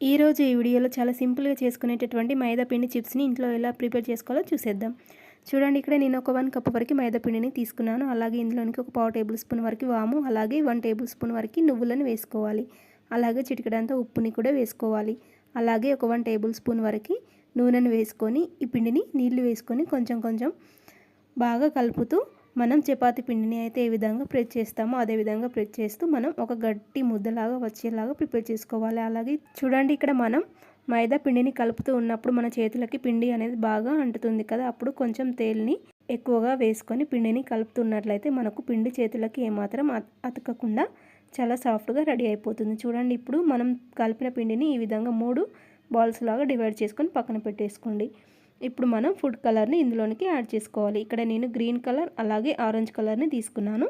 ఈరోజు ఈ వీడియోలో చాలా సింపుల్గా చేసుకునేటటువంటి మైదా పిండి చిప్స్ని ఇంట్లో ఎలా ప్రిపేర్ చేసుకోవాలో చూసేద్దాం. చూడండి ఇక్కడ నేను ఒక వన్ కప్ వరకు మైదా పిండిని తీసుకున్నాను. అలాగే ఇందులోనికి ఒక పావు టేబుల్ స్పూన్ వరకు వాము అలాగే వన్ టేబుల్ స్పూన్ వరకు నువ్వులను వేసుకోవాలి. అలాగే చిటికడంతా ఉప్పుని కూడా వేసుకోవాలి. అలాగే ఒక వన్ టేబుల్ స్పూన్ వరకు నూనెను వేసుకొని ఈ పిండిని నీళ్ళు వేసుకొని కొంచెం కొంచెం బాగా కలుపుతూ మనం చపాతి పిండిని అయితే ఏ విధంగా ప్రెస్ చేస్తామో అదే విధంగా ప్రెస్ చేస్తూ మనం ఒక గట్టి ముద్దలాగా వచ్చేలాగా ప్రిపేర్ చేసుకోవాలి. అలాగే చూడండి ఇక్కడ మనం మైదా పిండిని కలుపుతూ ఉన్నప్పుడు మన చేతులకి పిండి అనేది బాగా అంటుతుంది కదా. అప్పుడు కొంచెం తేలిని ఎక్కువగా వేసుకొని పిండిని కలుపుతున్నట్లయితే మనకు పిండి చేతులకి ఏమాత్రం అతకకుండా చాలా సాఫ్ట్గా రెడీ అయిపోతుంది. చూడండి ఇప్పుడు మనం కలిపిన పిండిని ఈ విధంగా మూడు బాల్స్ లాగా డివైడ్ చేసుకొని పక్కన పెట్టేసుకోండి. ఇప్పుడు మనం ఫుడ్ కలర్ని ఇందులోనికి యాడ్ చేసుకోవాలి. ఇక్కడ నేను గ్రీన్ కలర్ అలాగే ఆరెంజ్ కలర్ని తీసుకున్నాను.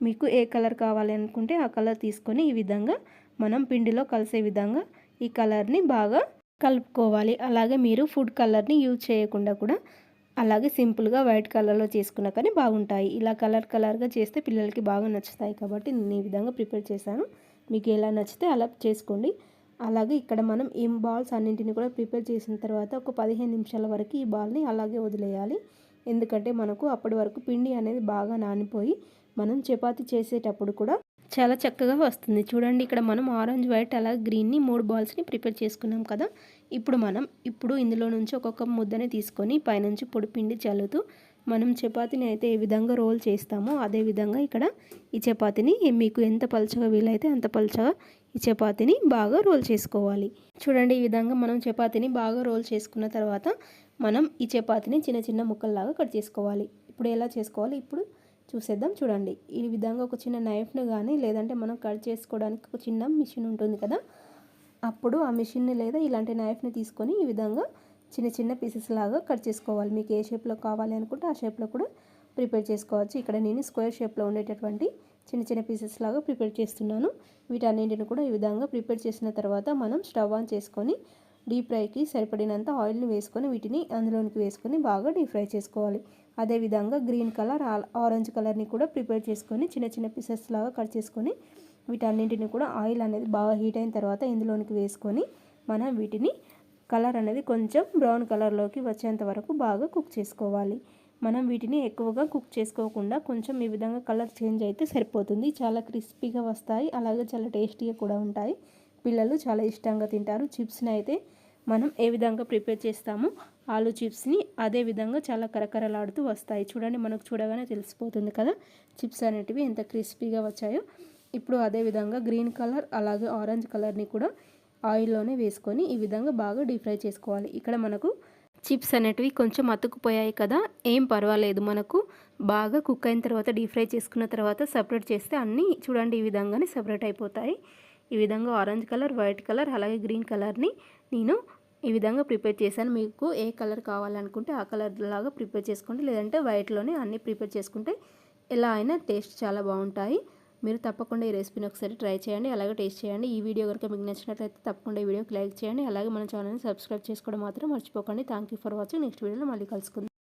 మీకు ఏ కలర్ కావాలి అనుకుంటే ఆ కలర్ తీసుకొని ఈ విధంగా మనం పిండిలో కలిసే విధంగా ఈ కలర్ని బాగా కలుపుకోవాలి. అలాగే మీరు ఫుడ్ కలర్ని యూజ్ చేయకుండా కూడా అలాగే సింపుల్గా వైట్ కలర్లో చేసుకున్నా కానీ బాగుంటాయి. ఇలా కలర్ కలర్గా చేస్తే పిల్లలకి బాగా నచ్చుతాయి కాబట్టి నేను ఈ విధంగా ప్రిపేర్ చేశాను. మీకు ఎలా నచ్చితే అలా చేసుకోండి. అలాగే ఇక్కడ మనం ఈ బాల్స్ అన్నింటిని కూడా ప్రిపేర్ చేసిన తర్వాత ఒక పదిహేను నిమిషాల వరకు ఈ బాల్ని అలాగే వదిలేయాలి. ఎందుకంటే మనకు అప్పటి వరకు పిండి అనేది బాగా నానిపోయి మనం చపాతి చేసేటప్పుడు కూడా చాలా చక్కగా వస్తుంది. చూడండి ఇక్కడ మనం ఆరెంజ్ వైట్ అలాగే గ్రీన్ని మూడు బాల్స్ని ప్రిపేర్ చేసుకున్నాం కదా. ఇప్పుడు మనం ఇప్పుడు ఇందులో నుంచి ఒక్కొక్క ముద్దని తీసుకొని పైనుంచి పొడి పిండి చల్లుతూ మనం చపాతీని అయితే ఏ విధంగా రోల్ చేస్తామో అదే విధంగా ఇక్కడ ఈ చపాతీని మీకు ఎంత పలుచగా వీలైతే అంత పలుచగా ఈ చపాతీని బాగా రోల్ చేసుకోవాలి. చూడండి ఈ విధంగా మనం చపాతీని బాగా రోల్ చేసుకున్న తర్వాత మనం ఈ చపాతీని చిన్న చిన్న ముక్కల్లాగా కట్ చేసుకోవాలి. ఇప్పుడు ఎలా చేసుకోవాలి? ఇప్పుడు చూసేద్దాం చూడండి. ఈ విధంగా ఒక చిన్న నైఫ్ను కానీ లేదంటే మనం కట్ చేసుకోవడానికి ఒక చిన్న మిషన్ ఉంటుంది కదా? అప్పుడు ఆ మిషన్ని లేదా ఇలాంటి నైఫ్ని తీసుకొని ఈ విధంగా చిన్న చిన్న పీసెస్ లాగా కట్ చేసుకోవాలి. మీకు ఏ షేప్లో కావాలి అనుకుంటే ఆ షేప్లో కూడా ప్రిపేర్ చేసుకోవచ్చు. ఇక్కడ నేను స్క్వేర్ షేప్లో ఉండేటటువంటి చిన్న చిన్న పీసెస్ లాగా ప్రిపేర్ చేస్తున్నాను. వీటన్నింటిని కూడా ఈ విధంగా ప్రిపేర్ చేసిన తర్వాత మనం స్టవ్ ఆన్ చేసుకొని డీప్ ఫ్రైకి సరిపడినంత ఆయిల్ని వేసుకొని వీటిని అందులోనికి వేసుకొని బాగా డీప్ ఫ్రై చేసుకోవాలి. అదేవిధంగా గ్రీన్ కలర్ ఆరెంజ్ కలర్ని కూడా ప్రిపేర్ చేసుకొని చిన్న చిన్న పీసెస్ లాగా కట్ చేసుకొని వీటన్నింటిని కూడా ఆయిల్ అనేది బాగా హీట్ అయిన తర్వాత ఇందులోనికి వేసుకొని మనం వీటిని కలర్ అనేది కొంచెం బ్రౌన్ కలర్లోకి వచ్చేంత వరకు బాగా కుక్ చేసుకోవాలి. మనం వీటిని ఎక్కువగా కుక్ చేసుకోకుండా కొంచెం ఈ విధంగా కలర్ చేంజ్ అయితే సరిపోతుంది. చాలా క్రిస్పీగా వస్తాయి. అలాగే చాలా టేస్టీగా కూడా ఉంటాయి. పిల్లలు చాలా ఇష్టంగా తింటారు. చిప్స్ని అయితే మనం ఏ విధంగా ప్రిపేర్ చేస్తామో ఆలు చిప్స్ని అదే విధంగా చాలా కరకరలాడుతూ వస్తాయి. చూడండి మనకు చూడగానే తెలిసిపోతుంది కదా చిప్స్ అనేటివి ఎంత క్రిస్పీగా వచ్చాయో. ఇప్పుడు అదే విధంగా గ్రీన్ కలర్ అలాగే ఆరెంజ్ కలర్ని కూడా ఆయిల్లోనే వేసుకొని ఈ విధంగా బాగా డీప్ ఫ్రై చేసుకోవాలి. ఇక్కడ మనకు చిప్స్ అనేటివి కొంచెం అతుకుపోయాయి కదా ఏం పర్వాలేదు. మనకు బాగా కుక్ అయిన తర్వాత డీప్ ఫ్రై చేసుకున్న తర్వాత సపరేట్ చేస్తే అన్నీ చూడండి ఈ విధంగానే సపరేట్ అయిపోతాయి. ఈ విధంగా ఆరెంజ్ కలర్ వైట్ కలర్ అలాగే గ్రీన్ కలర్ని నేను ఈ విధంగా ప్రిపేర్ చేశాను. మీకు ఏ కలర్ కావాలనుకుంటే ఆ కలర్ లాగా ప్రిపేర్ చేసుకోండి. లేదంటే వైట్లోనే అన్నీ ప్రిపేర్ చేసుకుంటే ఎలా అయినా టేస్ట్ చాలా బాగుంటాయి. మీరు తప్పకుండా ఈ రెసిపీని ఒకసారి ట్రై చేయండి అలాగే టేస్ట్ చేయండి. ఈ వీడియో కనుక మీకు నచ్చినట్లయితే తప్పకుండా ఈ వీడియోకి లైక్ చేయండి. అలాగే మన ఛానల్ని సబ్స్క్రైబ్ చేసుకోవడం మాత్రం మర్చిపోకండి. థ్యాంక్ ఫర్ వాచింగ్ నెక్స్ట్ వీడియోలో మళ్ళీ కలుసుకుందాం.